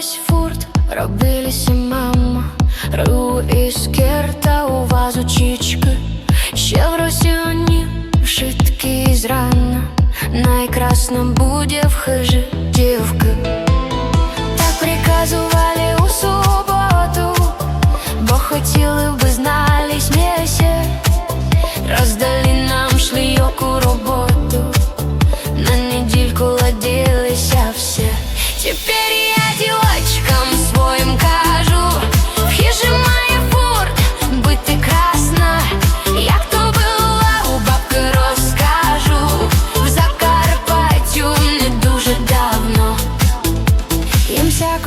весь фурт робилися мама, ру і скирта у вазу чічки, ще в росіоні вшитки зрана, найкрасна буде в хижі дівки. Так приказували у суботу, бо хотіли би знали сміся,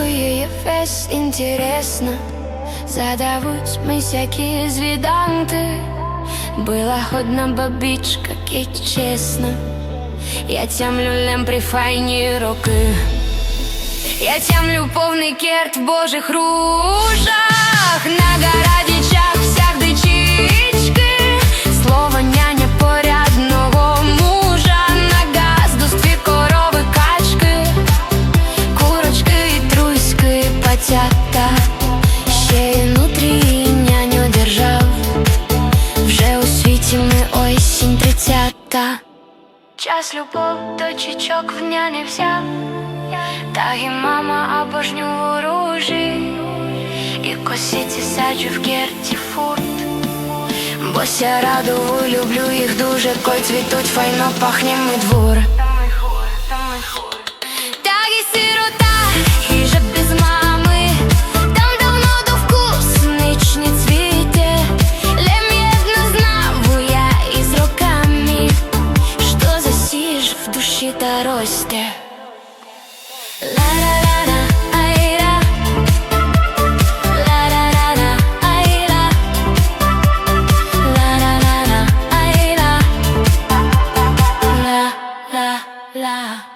Є фест интересно Задавуть ми всякі звіданти. Была одна бабічка, кить чесно. Я тямлю лемпрі файні роки. Я тямлю повний керт в божих ружах. На городичах пацята Ще й нутрі няню держав Вже у світі ми осінь тридцята. Час любов дочечок в няні взяв. Та і мама обожню ружі. І косиці саджу в герті фурт. Бо ся радову люблю їх дуже Коль цвітуть, файно пахне мій двор la.